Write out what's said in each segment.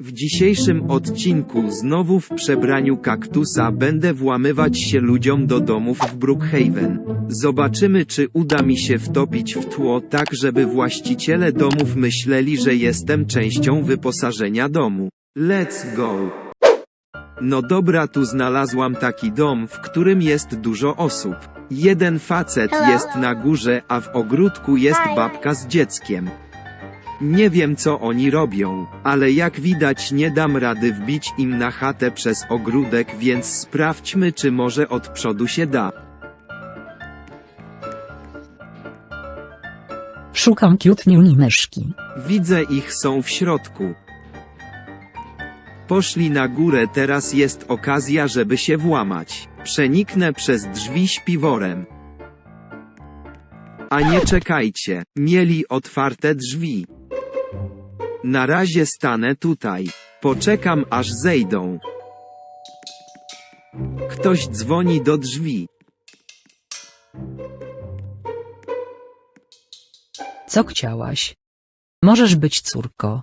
W dzisiejszym odcinku znowu w przebraniu kaktusa będę włamywać się ludziom do domów w Brookhaven. Zobaczymy czy uda mi się wtopić w tło tak żeby właściciele domów myśleli że jestem częścią wyposażenia domu. Let's go! No dobra tu znalazłam taki dom w którym jest dużo osób. Jeden facet jest na górze a w ogródku jest babka z dzieckiem. Nie wiem co oni robią, ale jak widać nie dam rady wbić im na chatę przez ogródek, więc sprawdźmy czy może od przodu się da. Szukam cute niuni myszki. Widzę ich są w środku. Poszli na górę, teraz jest okazja, żeby się włamać. Przeniknę przez drzwi śpiworem. A nie czekajcie, mieli otwarte drzwi. Na razie stanę tutaj. Poczekam aż zejdą. Ktoś dzwoni do drzwi. Co chciałaś? Możesz być córko.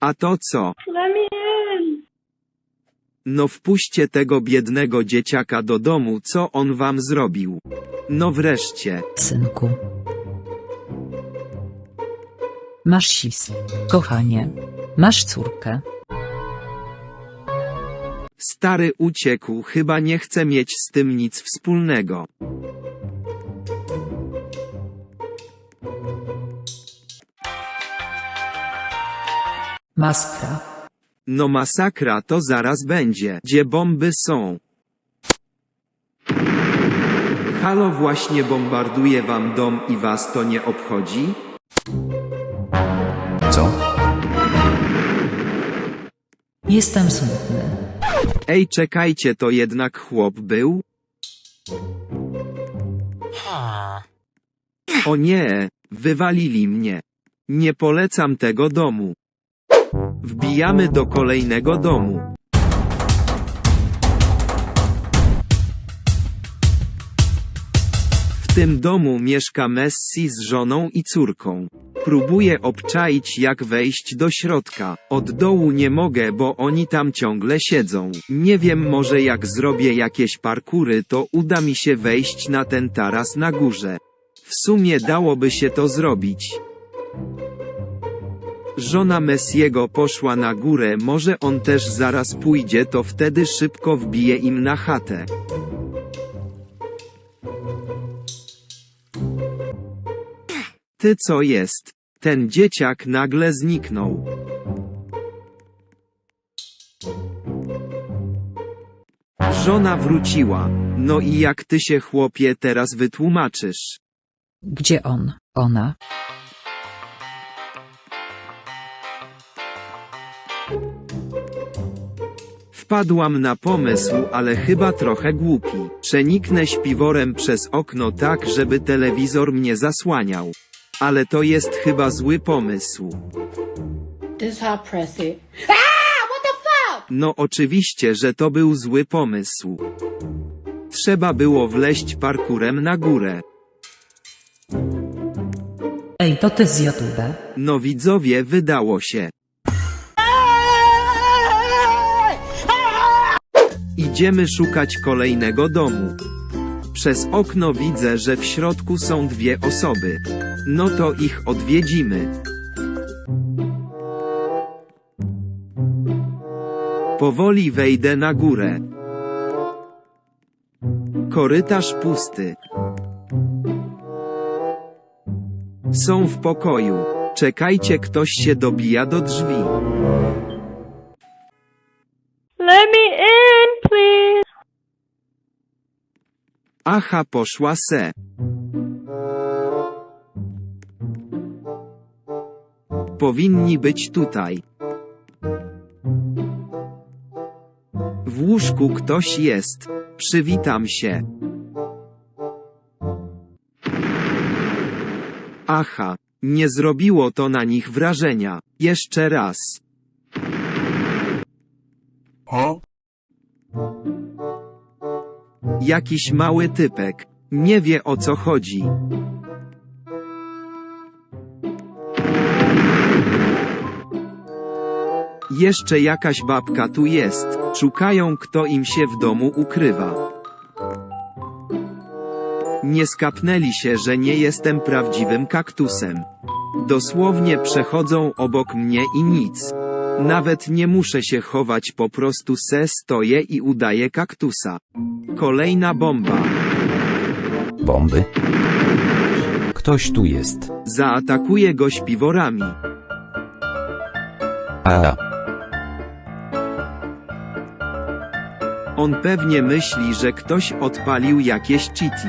A to co? No wpuśćcie tego biednego dzieciaka do domu, co on wam zrobił. No wreszcie. synku. Masz sis. Kochanie. Masz córkę. Stary uciekł, chyba nie chce mieć z tym nic wspólnego. Maskra. No masakra to zaraz będzie. Gdzie bomby są? Halo właśnie bombarduje wam dom i was to nie obchodzi? Co? Jestem smutny. Ej czekajcie to jednak chłop był? O nie, wywalili mnie. Nie polecam tego domu. Wbijamy do kolejnego domu. W tym domu mieszka Messi z żoną i córką. Próbuję obczaić jak wejść do środka. Od dołu nie mogę, bo oni tam ciągle siedzą. Nie wiem może jak zrobię jakieś parkury to uda mi się wejść na ten taras na górze. W sumie dałoby się to zrobić. Żona Messiego poszła na górę, może on też zaraz pójdzie, to wtedy szybko wbije im na chatę. Ty co jest? Ten dzieciak nagle zniknął. Żona wróciła. No i jak ty się chłopie teraz wytłumaczysz? Gdzie on? Ona? Wpadłam na pomysł, ale chyba trochę głupi. Przeniknę śpiworem przez okno tak, żeby telewizor mnie zasłaniał. Ale to jest chyba zły pomysł. This how press it. Ah! What the fuck? No oczywiście, że to był zły pomysł. Trzeba było wleść parkurem na górę. Ej, to ty z YouTube. No widzowie, wydało się. Idziemy szukać kolejnego domu. Przez okno widzę, że w środku są dwie osoby. No to ich odwiedzimy. Powoli wejdę na górę. Korytarz pusty. Są w pokoju. Czekajcie, ktoś się dobija do drzwi. Let me in, please. Aha, poszła se. Powinni być tutaj. W łóżku ktoś jest. Przywitam się. Aha, nie zrobiło to na nich wrażenia. Jeszcze raz. Jakiś mały typek. Nie wie o co chodzi. Jeszcze jakaś babka tu jest. Szukają kto im się w domu ukrywa. Nie skapnęli się, że nie jestem prawdziwym kaktusem. Dosłownie przechodzą obok mnie i nic. Nawet nie muszę się chować, po prostu se stoję i udaję kaktusa. Kolejna bomba. Bomby? Ktoś tu jest. Zaatakuję go śpiworami. A, On pewnie myśli, że ktoś odpalił jakieś cheaty.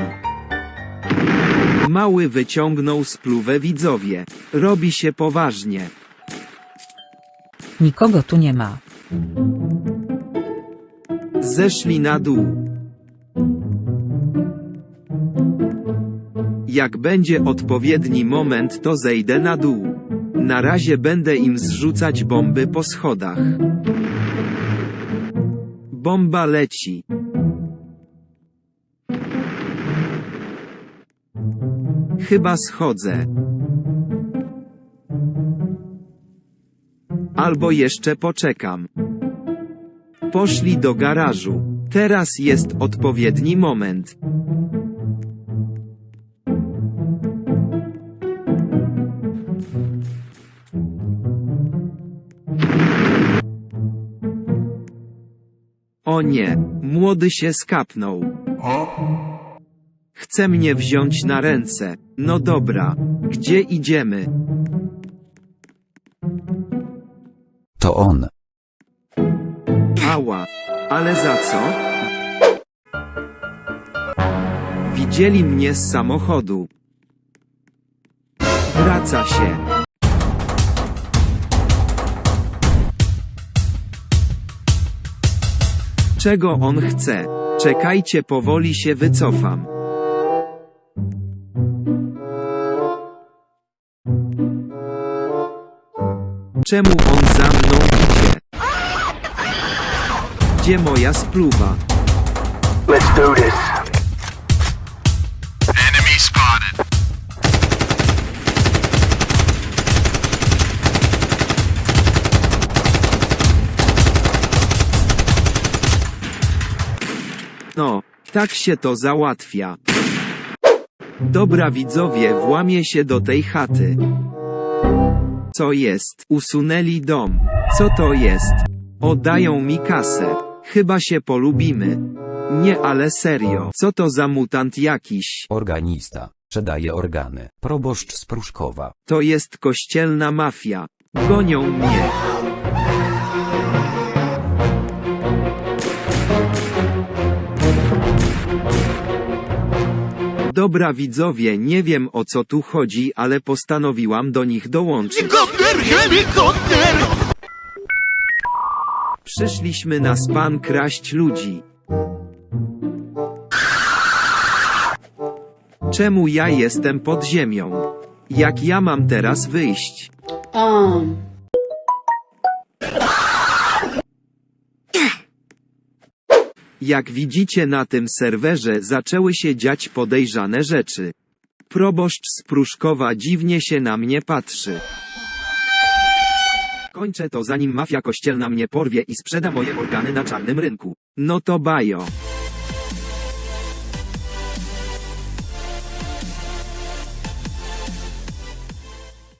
Mały wyciągnął spluwę widzowie. Robi się poważnie. Nikogo tu nie ma. Zeszli na dół. Jak będzie odpowiedni moment, to zejdę na dół. Na razie będę im zrzucać bomby po schodach. Bomba leci. Chyba schodzę. Albo jeszcze poczekam. Poszli do garażu. Teraz jest odpowiedni moment. O nie, młody się skapnął. Chce mnie wziąć na ręce. No dobra, gdzie idziemy? to on. Ała, ale za co? Widzieli mnie z samochodu. Wraca się. Czego on chce? Czekajcie, powoli się wycofam. Czemu on za mną idzie? Gdzie moja spluwa? Let's do this. No, tak się to załatwia. Dobra widzowie, włamie się do tej chaty. Co jest? Usunęli dom. Co to jest? Oddają mi kasę. Chyba się polubimy. Nie, ale serio. Co to za mutant jakiś? Organista. Sprzedaje organy. Proboszcz z Pruszkowa. To jest kościelna mafia. Gonią mnie. Dobra widzowie, nie wiem o co tu chodzi, ale postanowiłam do nich dołączyć. Przyszliśmy na span kraść ludzi. Czemu ja jestem pod ziemią? Jak ja mam teraz wyjść? Um, Jak widzicie na tym serwerze zaczęły się dziać podejrzane rzeczy. Proboszcz z Pruszkowa dziwnie się na mnie patrzy. Kończę to zanim mafia kościelna mnie porwie i sprzeda moje organy na czarnym rynku. No to bajo.